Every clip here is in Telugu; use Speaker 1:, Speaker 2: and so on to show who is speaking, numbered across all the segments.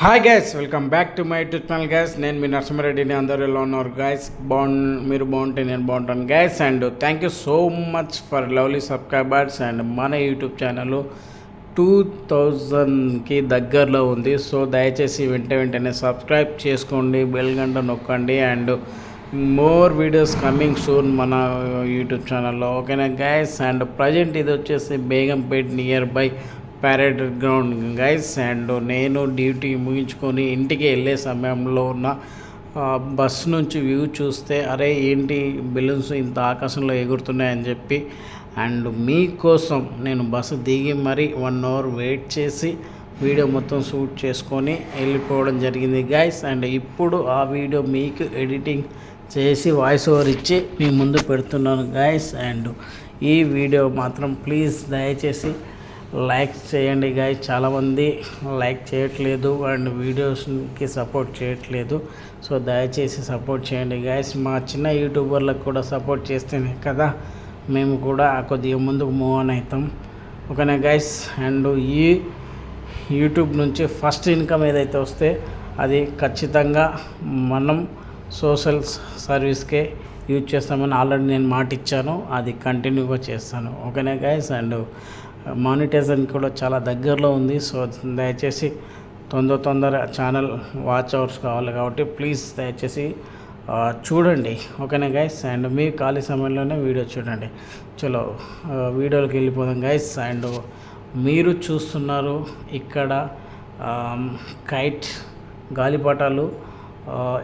Speaker 1: Hi guys welcome back to my YouTube channel guys నేను మీ నరసింహారెడ్డిని అందరూ ఎలా ఉన్నారు గైస్ బాగు మీరు బాగుంటే నేను బాగుంటాను guys and thank you so much for lovely subscribers and మన యూట్యూబ్ ఛానల్ టూ థౌజండ్కి దగ్గరలో ఉంది. సో దయచేసి వెంట వెంటనే సబ్స్క్రైబ్ చేసుకోండి బెల్ గంట నొక్కండి. And more videos coming soon మన యూట్యూబ్ ఛానల్లో ఓకేనా గైస్ అండ్ ప్రజెంట్ ఇది వచ్చేసి Begumpet near by parade ground guys and నేను డ్యూటీ ముగించుకొని ఇంటికి వెళ్ళే సమయంలో ఉన్న బస్ నుంచి వ్యూ చూస్తే అరే ఏంటి బెలూన్స్ ఇంత ఆకాశంలో ఎగురుతున్నాయని చెప్పి అండ్ మీకోసం నేను బస్సు దిగి మరీ వన్ అవర్ వెయిట్ చేసి వీడియో మొత్తం షూట్ చేసుకొని వెళ్ళిపోవడం జరిగింది గైస్. అండ్ ఇప్పుడు ఆ వీడియో మీకు ఎడిటింగ్ చేసి వాయిస్ ఓవర్ ఇచ్చి మీ ముందు పెడుతున్నాను గైస్. అండ్ ఈ వీడియో మాత్రం ప్లీజ్ దయచేసి లైక్ చేయండి గాయ చాలామంది లైక్ చేయట్లేదు అండ్ వీడియోస్కి సపోర్ట్ చేయట్లేదు. సో దయచేసి సపోర్ట్ చేయండి గాయస్ మా చిన్న యూట్యూబర్లకు కూడా సపోర్ట్ చేస్తేనే కదా మేము కూడా కొద్దిగా ముందుకు మూవ్ ఆన్ అవుతాం. ఓకేనా గైస్ అండ్ ఈ యూట్యూబ్ నుంచి ఫస్ట్ ఇన్కమ్ ఏదైతే వస్తే అది ఖచ్చితంగా మనం సోషల్ సర్వీస్కే యూజ్ చేస్తామని ఆల్రెడీ నేను మాట ఇచ్చాను అది కంటిన్యూగా చేస్తాను. ఓకేనా గైస్ అండ్ మానిటైజన్ కూడా చాలా దగ్గరలో ఉంది. సో దయచేసి తొందర తొందర ఛానల్ వాచ్ అవర్స్ కావాలి కాబట్టి ప్లీజ్ దయచేసి చూడండి. ఓకేనా గైస్? అండ్ మీ ఖాళీ సమయంలోనే వీడియో చూడండి. చలో వీడియోలోకి వెళ్ళిపోదాం గైస్. అండ్ మీరు చూస్తున్నారు ఇక్కడ కైట్ గాలిపటాలు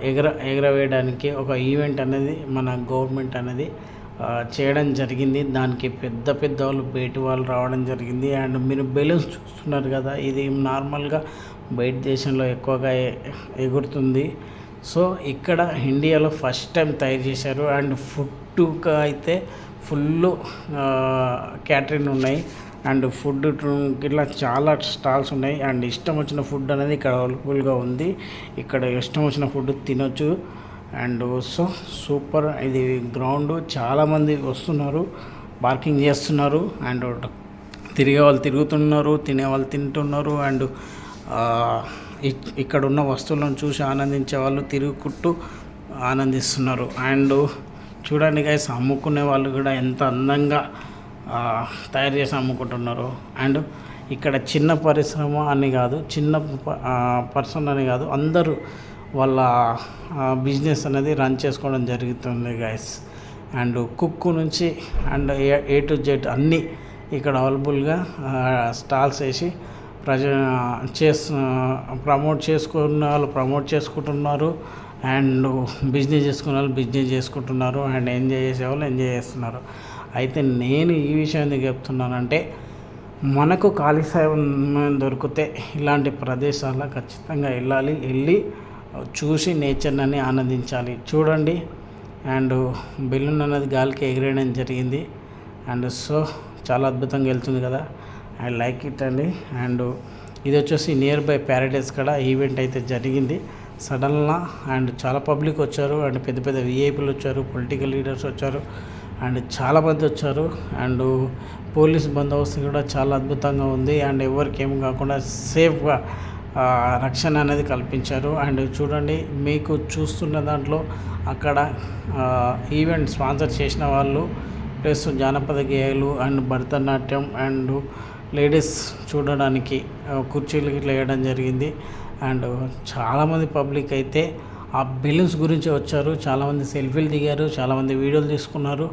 Speaker 1: ఎగర ఎగరవేయడానికి ఒక ఈవెంట్ అనేది మన గవర్నమెంట్ అనేది చేయడం జరిగింది. దానికి పెద్ద పెద్ద వాళ్ళు బయట వాళ్ళు రావడం జరిగింది. అండ్ మీరు బెలూన్స్ చూస్తున్నారు కదా ఇది నార్మల్గా బయట దేశంలో ఎక్కువగా ఎగురుతుంది. సో ఇక్కడ ఇండియాలో ఫస్ట్ టైం తయారు చేశారు. అండ్ ఫుడ్కి అయితే ఫుల్ క్యాటరింగ్ ఉన్నాయి. అండ్ ఫుడ్ ఇట్లా చాలా స్టాల్స్ ఉన్నాయి. అండ్ ఇష్టం వచ్చిన ఫుడ్ అనేది ఇక్కడ అవైలబుల్గా ఉంది. ఇక్కడ ఇష్టం వచ్చిన ఫుడ్ తినొచ్చు. And so super. ఇది గ్రౌండ్ చాలామంది వస్తున్నారు పార్కింగ్ చేస్తున్నారు అండ్ తిరిగే వాళ్ళు తిరుగుతున్నారు తినే వాళ్ళు తింటున్నారు అండ్ ఇక్కడ ఉన్న వస్తువులను చూసి ఆనందించే వాళ్ళు తిరుగుకుంటూ ఆనందిస్తున్నారు. అండ్ చూడండి గైస్ అమ్ముకునే వాళ్ళు కూడా ఎంత అందంగా తయారు చేసి అమ్ముకుంటున్నారు. అండ్ ఇక్కడ చిన్న పరిశ్రమ అని కాదు చిన్న పర్సన్ అని కాదు అందరూ వాళ్ళ బిజినెస్ అనేది రన్ చేసుకోవడం జరుగుతుంది గైస్ అండ్ కుక్కు నుంచి అండ్ ఏ టు జెడ్ అన్నీ ఇక్కడ అవైలబుల్గా స్టాల్స్ వేసి ప్రజ చేస్తు ప్రమోట్ చేసుకున్న వాళ్ళు ప్రమోట్ చేసుకుంటున్నారు. అండ్ బిజినెస్ చేసుకున్న వాళ్ళు బిజినెస్ చేసుకుంటున్నారు. అండ్ ఎంజాయ్ చేసే వాళ్ళు ఎంజాయ్ చేస్తున్నారు. అయితే నేను ఈ విషయం ఎందుకు చెప్తున్నానంటే మనకు ఖాళీ సమయం దొరికితే ఇలాంటి ప్రదేశాల్లో ఖచ్చితంగా వెళ్ళాలి వెళ్ళి చూసి నేచర్ని ఆనందించాలి. చూడండి. అండ్ బెలూన్ అనేది గాలికి ఎగిరేయడం జరిగింది. అండ్ సో చాలా అద్భుతంగా వెళ్తుంది కదా. ఐ లైక్ ఇట్ అండి. అండ్ ఇది వచ్చేసి నియర్ బై ప్యారడైస్ కూడా ఈవెంట్ అయితే జరిగింది. సడన్గా అండ్ చాలా పబ్లిక్ వచ్చారు. అండ్ పెద్ద పెద్ద విఐపీలు వచ్చారు. పొలిటికల్ లీడర్స్ వచ్చారు. అండ్ చాలామంది వచ్చారు. అండ్ పోలీస్ బందోబస్తు కూడా చాలా అద్భుతంగా ఉంది. అండ్ ఎవరికి ఏం కాకుండా సేఫ్గా రక్షణ అనేది కల్పించారు. అండ్ చూడండి మీకు చూస్తున్న దాంట్లో అక్కడ ఈవెంట్ స్పాన్సర్ చేసిన వాళ్ళు ప్లస్ జానపద గేయాలు అండ్ భరతనాట్యం అండ్ లేడీస్ చూడడానికి కుర్చీలు ఇట్లా వేయడం జరిగింది. అండ్ చాలామంది పబ్లిక్ అయితే ఆ బెలూన్స్ గురించి వచ్చారు. చాలామంది సెల్ఫీలు దిగారు. చాలామంది వీడియోలు తీసుకున్నారు.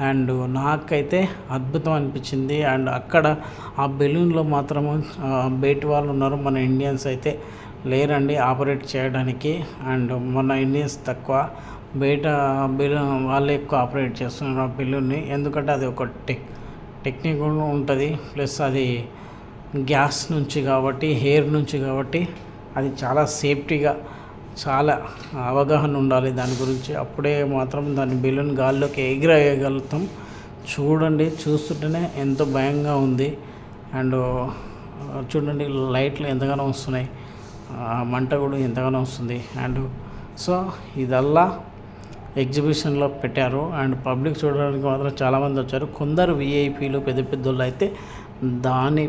Speaker 1: అండ్ నాకైతే అద్భుతం అనిపించింది. అండ్ అక్కడ ఆ బెలూన్లో మాత్రము బయట వాళ్ళు ఉన్నారు. మన ఇండియన్స్ అయితే లేరండి ఆపరేట్ చేయడానికి. అండ్ మన ఇండియన్స్ తక్కువ. బయట బెలూన్ వాళ్ళే ఎక్కువ ఆపరేట్ చేస్తున్నారు ఆ బెలూన్ని. ఎందుకంటే అది ఒక టెక్ టెక్నిక్ కూడా ఉంటుంది. ప్లస్ అది గ్యాస్ నుంచి కాబట్టి హెయిర్ నుంచి కాబట్టి అది చాలా సేఫ్టీగా చాలా అవగాహన ఉండాలి దాని గురించి. అప్పుడే మాత్రం దాని బెలూన్ గాల్లోకి ఎగిరేయగలుగుతాం. చూడండి చూస్తుంటేనే ఎంతో భయంగా ఉంది. అండ్ చూడండి లైట్లు ఎంతగానో వస్తున్నాయి. మంట కూడా ఎంతగానో వస్తుంది. అండ్ సో ఇదల్లా. ఎగ్జిబిషన్లో పెట్టారు. అండ్ పబ్లిక్ చూడడానికి మాత్రం చాలామంది వచ్చారు. కొందరు విఐపీలు పెద్ద పెద్దోళ్ళు అయితే దాని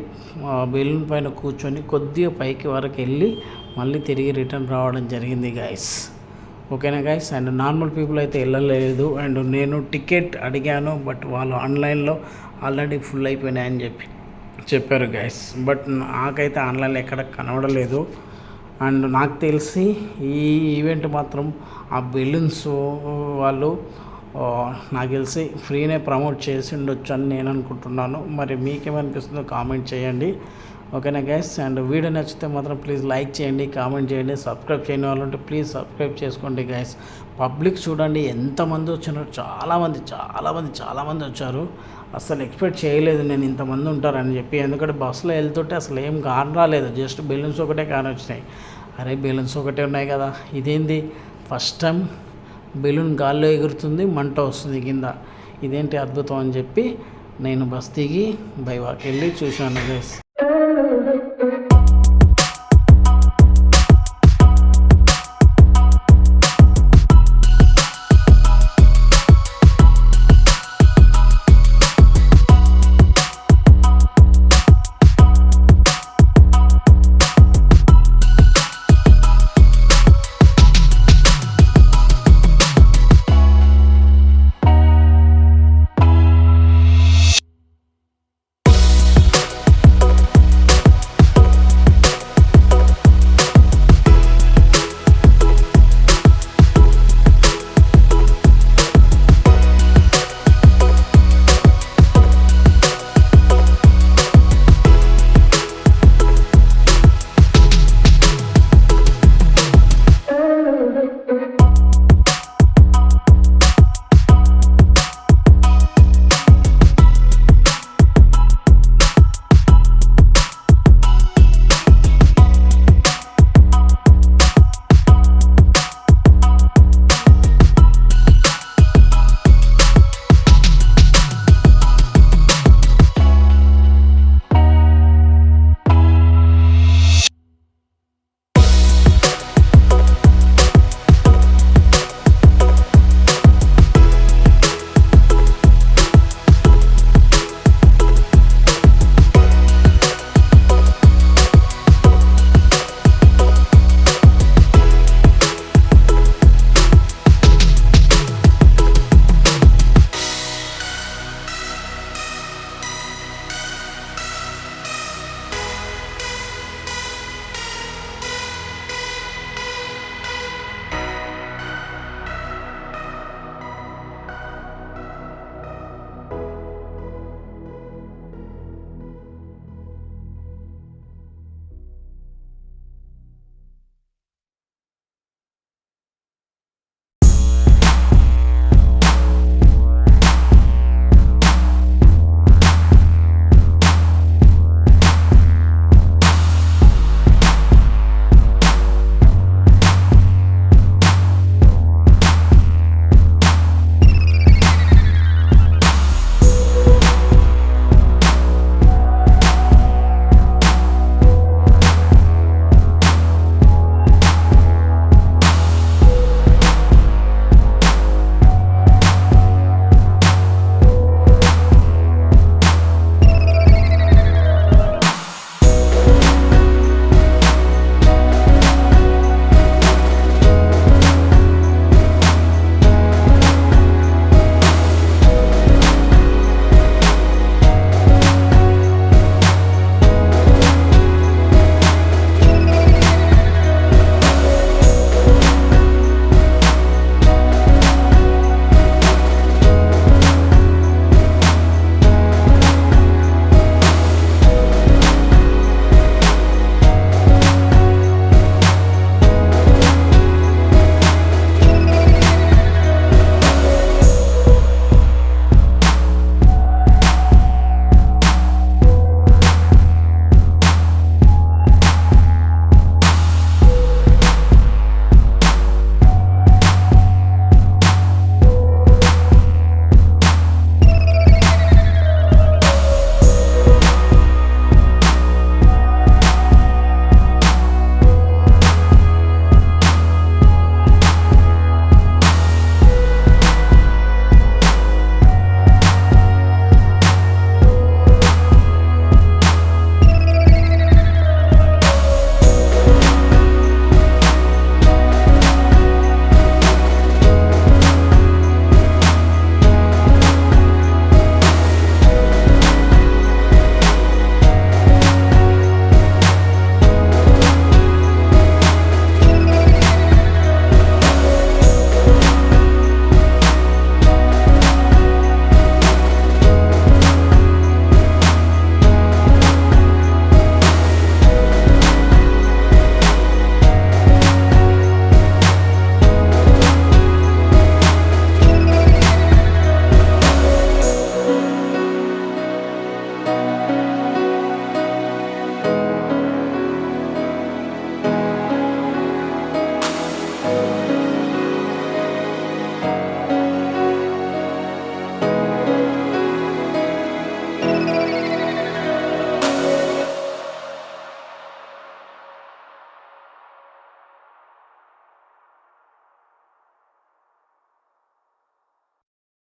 Speaker 1: బెలూన్ పైన కూర్చొని కొద్దిగా పైకి వరకు వెళ్ళి మళ్ళీ తిరిగి రిటర్న్ రావడం జరిగింది గాయస్ ఓకేనా గైస్ అండ్ నార్మల్ పీపుల్ అయితే వెళ్ళలేదు. అండ్ నేను టికెట్ అడిగాను బట్ వాళ్ళు ఆన్లైన్లో ఆల్రెడీ ఫుల్ అయిపోయినాయని చెప్పి చెప్పారు గైస్ బట్ నాకైతే ఆన్లైన్లో ఎక్కడ కనబడలేదు. అండ్ నాకు తెలిసి ఈ ఈవెంట్ మాత్రం ఆ బెలూన్స్ వాళ్ళు నాకు తెలిసి ఫ్రీనే ప్రమోట్ చేసి ఉండొచ్చు అని నేను అనుకుంటున్నాను. మరి మీకేమనిపిస్తుందో కామెంట్ చేయండి. ఓకేనా గైస్ అండ్ వీడియో నచ్చితే మాత్రం ప్లీజ్ లైక్ చేయండి కామెంట్ చేయండి సబ్స్క్రైబ్ చేయని వాళ్ళు ఉంటే ప్లీజ్ సబ్స్క్రైబ్ చేసుకోండి గైస్ పబ్లిక్ చూడండి ఎంతమంది వచ్చినారు చాలామంది చాలామంది చాలామంది వచ్చారు. అసలు ఎక్స్పెక్ట్ చేయలేదు నేను ఇంతమంది ఉంటారని చెప్పి. ఎందుకంటే బస్సులో వెళ్తుంటే అసలు ఏం కాన్ రాలేదు. జస్ట్ బెలూన్స్ ఒకటే కాని వచ్చినాయి. అరే బెలూన్స్ ఒకటే ఉన్నాయి కదా. ఇదేంది? ఫస్ట్ టైం బెలూన్ గాల్లో ఎగురుతుంది మంట వస్తుంది కింద. ఇదేంటి అద్భుతం అని చెప్పి నేను బస్ దిగి బైవాక్ వెళ్ళి చూశాను గైస్